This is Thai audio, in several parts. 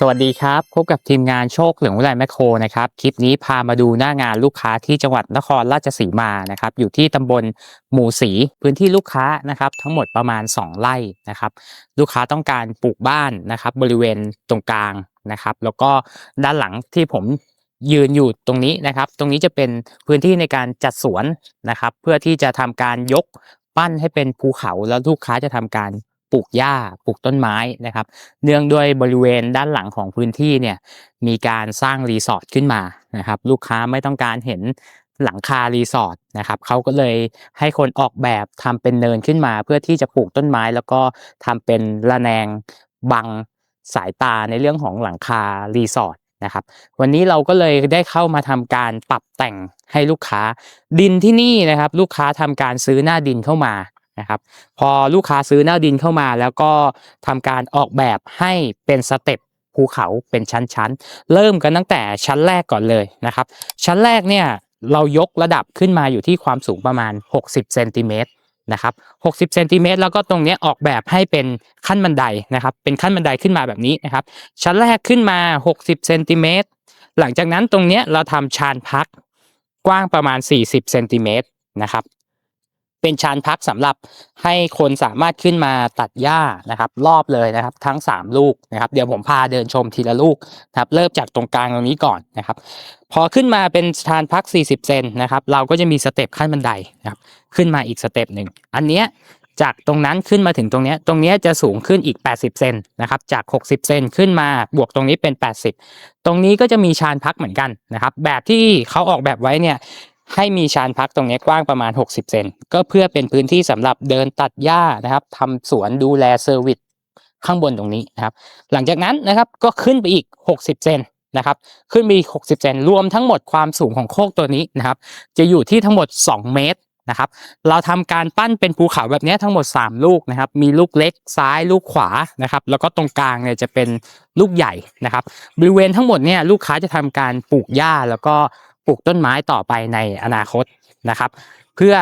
สวัสดีครับ พบกับทีมงานโชคเหลืองวิไลแมคโครนะครับ คลิปนี้พามาดูหน้างานลูกค้าที่จังหวัดนครราชสีมานะครับ อยู่ที่ตำบลหมู่สีพื้นที่ลูกค้านะครับ ทั้งหมดประมาณ 2 ไร่นะครับ ลูกค้าต้องการปลูกบ้านนะครับ บริเวณตรงกลางนะครับ แล้วก็ด้านหลังที่ผมยืนอยู่ตรงนี้นะครับ ตรงนี้จะเป็นพื้นที่ในการจัดสวนนะครับ เพื่อที่จะทำการยกปั้นให้เป็นภูเขาแล้วลูกค้าจะทำการ ปลูกหญ้าปลูกต้นไม้นะครับ เนื่องด้วยบริเวณด้านหลังของพื้นที่เนี่ยมีการสร้างรีสอร์ทขึ้นมานะครับ ลูกค้าไม่ต้องการเห็นหลังคารีสอร์ทนะครับเขาก็เลยให้คนออกแบบทำเป็นเนินขึ้นมา เพื่อที่จะปลูกต้นไม้แล้วก็ทำเป็นระแนงบังสายตาในเรื่องของหลังคารีสอร์ทนะครับ วันนี้เราก็เลยได้เข้ามาทำการปรับแต่งให้ลูกค้าดินที่นี่นะครับ ลูกค้าทำการซื้อหน้าดินเข้ามา นะครับพอลูกค้าซื้อหน้าดินเข้ามาแล้วก็ทำการออกแบบให้เป็นสเต็ปภูเขาเป็นชั้นๆ เริ่มกันตั้งแต่ชั้นแรกก่อนเลยนะครับ ชั้นแรกเนี่ยเรายกระดับขึ้นมาอยู่ที่ความสูงประมาณ 60เซนติเมตรนะครับ60เซนติเมตรแล้วก็ตรงนี้ออกแบบให้เป็นขั้นบันไดนะครับ เป็นขั้นบันไดขึ้นมาแบบนี้นะครับ ชั้นแรกขึ้นมา 60เซนติเมตรหลังจากนั้นตรงนี้เราทำชานพักกว้างประมาณ 40เซนติเมตรนะครับ เป็นชานพักสำหรับให้คนสามารถขึ้นมาตัดหญ้านะครับ รอบเลยนะครับ ทั้ง 3 ลูกนะครับ เดี๋ยวผมพาเดินชมทีละลูกนะครับเริ่มจากตรงกลางตรงนี้ก่อนนะครับ พอขึ้นมาเป็นชานพัก 40 เซนนะครับ เราก็จะมีสเต็ปขั้นบันไดนะครับขึ้นมาอีกสเต็ปหนึ่งอันเนี้ยจากตรงนั้นขึ้นมาถึงตรงนี้ ตรงนี้จะสูงขึ้นอีก 80 เซนนะครับ จาก 60 เซนขึ้นมาบวกตรงนี้เป็น 80 ตรงนี้ก็จะมีชานพักเหมือนกันนะครับ แบบที่เขาออกแบบไว้เนี่ย ให้มีชานพักตรงนี้กว้างประมาณ 60 เซนก็เพื่อเป็นพื้นที่สำหรับเดินตัดหญ้านะครับทำสวนดูแลเซอร์วิสข้างบนตรงนี้นะครับ หลังจากนั้นนะครับก็ขึ้นไปอีก 60 เซนนะครับ ขึ้นไปอีก 60 เซนรวมทั้งหมดความสูงของโคกตัวนี้นะครับ จะอยู่ที่ทั้งหมด 2 เมตรนะครับ เราทำการปั้นเป็นภูเขาแบบนี้ทั้งหมด 3 ลูกนะครับ มีลูกเล็กซ้ายลูกขวานะครับ แล้วก็ตรงกลางเนี่ยจะเป็นลูกใหญ่นะครับ บริเวณทั้งหมดเนี่ยลูกค้าจะทำการปลูกหญ้าแล้วก็ ปลูกต้นไม้ต่อไปในอนาคตนะครับ เพื่อ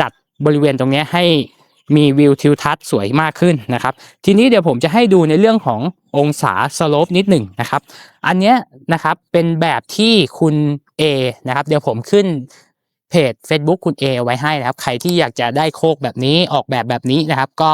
จัดบริเวณตรงนี้ให้มีวิวทิวทัศน์สวยมากขึ้นนะครับ ทีนี้เดี๋ยวผมจะให้ดูในเรื่องขององศาสโลปนิดหนึ่งนะครับ อันนี้นะครับเป็นแบบที่คุณ A นะครับเดี๋ยวผมขึ้นเพจ Facebook คุณ A เอไว้ให้นะครับ ใครที่อยากจะได้โคกแบบนี้ออกแบบแบบนี้นะครับ ก็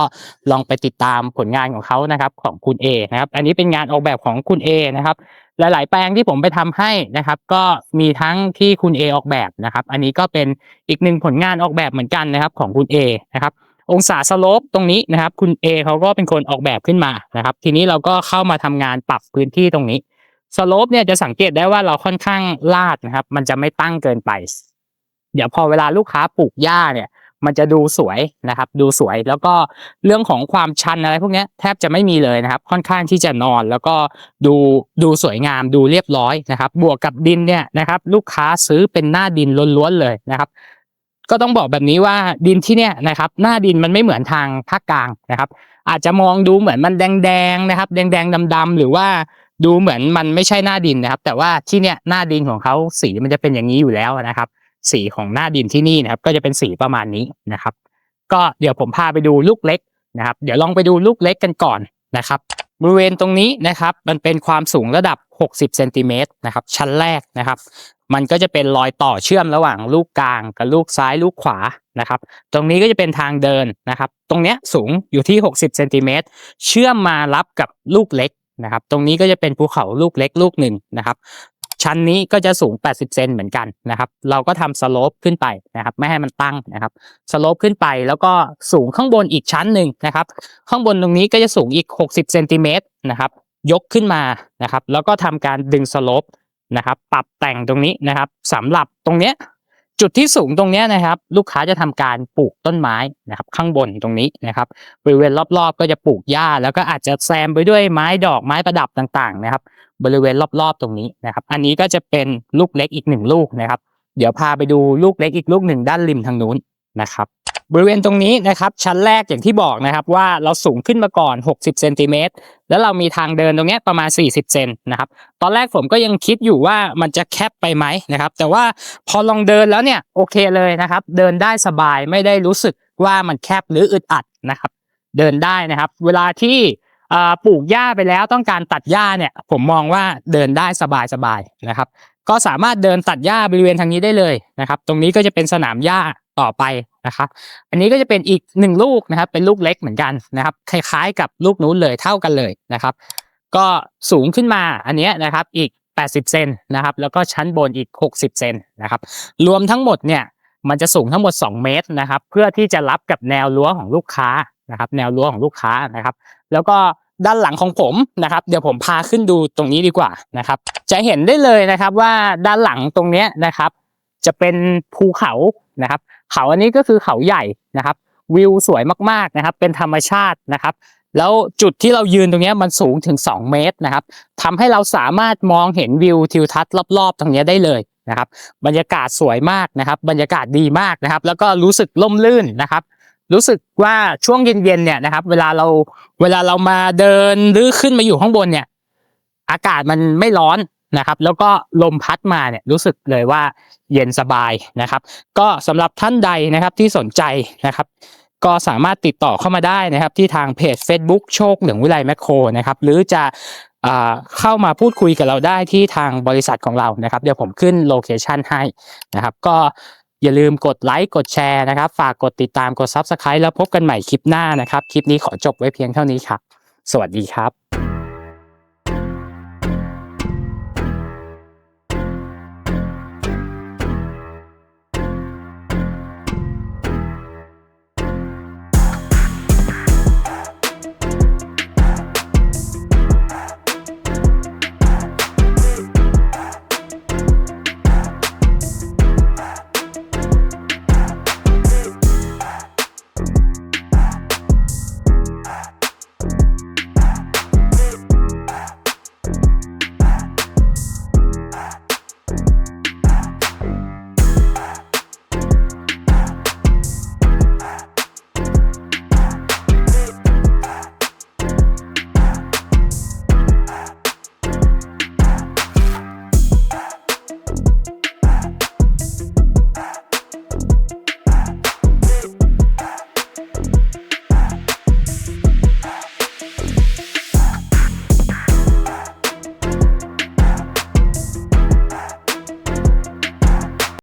ลองไปติดตามผลงานของเขานะครับของคุณ A นะครับ อันนี้เป็นงานออกแบบของคุณ A นะครับ หลาย ๆ แปลงที่ผมไปทำให้นะครับ ก็มีทั้งที่คุณ A ออกแบบนะครับ อันนี้ก็เป็นอีกหนึ่งผลงานออกแบบเหมือนกันนะครับ ของคุณ A นะครับ องศาสโลปตรงนี้นะครับ คุณ A เขาก็เป็นคนออกแบบขึ้นมานะครับ ทีนี้เราก็เข้ามาทำงานปรับพื้นที่ตรงนี้สโลปเนี่ยจะสังเกตได้ว่าเราค่อนข้างลาดนะครับ มันจะไม่ตั้งเกินไป เดี๋ยวพอเวลาลูกค้าปลูกหญ้าเนี่ย มันจะดูสวยนะครับ ดูสวยแล้วก็เรื่องของความชันอะไรพวกนี้แทบจะไม่มีเลยนะครับ ค่อนข้างที่จะนอนแล้วก็ดูดูสวยงามดูเรียบร้อยนะครับ บวกกับดินเนี่ยนะครับ ลูกค้าซื้อเป็นหน้าดินล้วนๆเลยนะครับ ก็ต้องบอกแบบนี้ว่าดินที่เนี่ยนะครับ หน้าดินมันไม่เหมือนทางภาคกลางนะครับ อาจจะมองดูเหมือนมันแดงๆนะครับ แดงๆดำๆหรือว่าดูเหมือนมันไม่ใช่หน้าดินนะครับ แต่ว่าที่เนี่ยหน้าดินของเขาสีมันจะเป็นอย่างนี้อยู่แล้วนะครับ สีของหน้าดินที่นี่นะครับ ก็จะเป็นสีประมาณนี้นะครับ ก็เดี๋ยวผมพาไปดูลูกเล็กนะครับ เดี๋ยวลองไปดูลูกเล็กกันก่อนนะครับบริเวณตรงนี้นะครับ มันเป็นความสูงระดับ 60เซนติเมตรนะครับ ชั้นแรกนะครับ มันก็จะเป็นรอยต่อเชื่อมระหว่างลูกกลางกับลูกซ้ายลูกขวานะครับ ตรงนี้ก็จะเป็นทางเดินนะครับ ตรงเนี้ยสูงอยู่ที่ 60เซนติเมตรเชื่อมมารับกับลูกเล็กนะครับ ตรงนี้ก็จะเป็นภูเขาลูกเล็กลูกหนึ่งนะครับ ชั้นนี้ก็จะสูง 80 เซนเหมือนกันนะครับ เราก็ทำสโลปขึ้นไปนะครับ ไม่ให้มันตั้งนะครับ สโลปขึ้นไปแล้วก็สูงข้างบนอีกชั้นหนึ่งนะครับ ข้างบนตรงนี้ก็จะสูงอีก 60 เซนติเมตรนะครับ ยกขึ้นมานะครับ แล้วก็ทำการดึงสโลปนะครับ ปรับแต่งตรงนี้นะครับสำหรับตรงเนี้ยจุดที่สูงตรงเนี้ยนะครับ ลูกค้าจะทำการปลูกต้นไม้นะครับ ข้างบนตรงนี้นะครับบริเวณรอบๆ ก็จะปลูกหญ้า แล้วก็อาจจะแซมไปด้วยไม้ดอกไม้ประดับต่างๆ นะครับ บริเวณรอบๆตรงนี้นะครับ อันนี้ก็จะเป็นลูกเล็กอีกหนึ่งลูกนะครับ เดี๋ยวพาไปดูลูกเล็กอีกลูกหนึ่งด้านริมทางนู้นนะครับ บริเวณตรงนี้นะครับ ชั้นแรกอย่างที่บอกนะครับ ว่าเราสูงขึ้นมาก่อน 60เซนติเมตรแล้วเรามีทางเดินตรงนี้ประมาณ 40เซนนะครับ ตอนแรกผมก็ยังคิดอยู่ว่ามันจะแคบไปไหมนะครับ แต่ว่าพอลองเดินแล้วเนี่ยโอเคเลยนะครับ เดินได้สบายไม่ได้รู้สึกว่ามันแคบหรืออึดอัดนะครับ เดินได้นะครับ เวลาที่ ปลูกหญ้าไปแล้วต้องการตัดหญ้าเนี่ยผมมองว่าเดินได้สบายๆนะครับ ก็สามารถเดินตัดหญ้าบริเวณทางนี้ได้เลยนะครับ ตรงนี้ก็จะเป็นสนามหญ้าต่อไปนะครับ อันนี้ก็จะเป็นอีกหนึ่งลูกนะครับ เป็นลูกเล็กเหมือนกันนะครับ คล้ายๆกับลูกนู้นเลยเท่ากันเลยนะครับ ก็สูงขึ้นมาอันนี้นะครับอีก 80 เซนนะครับ แล้วก็ชั้นบนอีก 60 เซนนะครับ รวมทั้งหมดเนี่ยมันจะสูงทั้งหมด 2 เมตรนะครับ เพื่อที่จะรับกับแนวรั้วของลูกค้านะครับ แนวรั้วของลูกค้านะครับ แล้วก็ ด้านหลังของผมนะครับ เดี๋ยวผมพาขึ้นดูตรงนี้ดีกว่านะครับ จะเห็นได้เลยนะครับว่าด้านหลังตรงนี้นะครับ จะเป็นภูเขานะครับ เขาอันนี้ก็คือเขาใหญ่นะครับ วิวสวยมากๆนะครับ เป็นธรรมชาตินะครับ แล้วจุดที่เรายืนตรงนี้มันสูงถึง 2 เมตรนะครับทำให้เราสามารถมองเห็นวิวทิวทัศน์รอบๆตรงนี้ได้เลยนะครับ บรรยากาศสวยมากนะครับ บรรยากาศดีมากนะครับ แล้วก็รู้สึกล่มลื่นนะครับ รู้สึกว่าช่วงเย็นๆเนี่ยนะครับ เวลาเราเวลาเรามาเดินหรือขึ้นมาอยู่ข้างบนเนี่ย อากาศมันไม่ร้อนนะครับ แล้วก็ลมพัดมาเนี่ยรู้สึกเลยว่าเย็นสบายนะครับ ก็สำหรับท่านใดนะครับที่สนใจนะครับ ก็สามารถติดต่อเข้ามาได้นะครับ ที่ทางเพจ Facebook โชคเหลืองวิไลแมคโครนะครับ หรือจะเข้ามาพูดคุยกับเราได้ที่ทางบริษัทของเรานะครับ เดี๋ยวผมขึ้นโลเคชันให้นะครับ ก็ อย่าลืมกดไลค์กดแชร์นะครับ ฝากกดติดตามกด Subscribe แล้วพบกันใหม่คลิปหน้านะครับ คลิปนี้ขอจบไว้เพียงเท่านี้ครับ สวัสดีครับ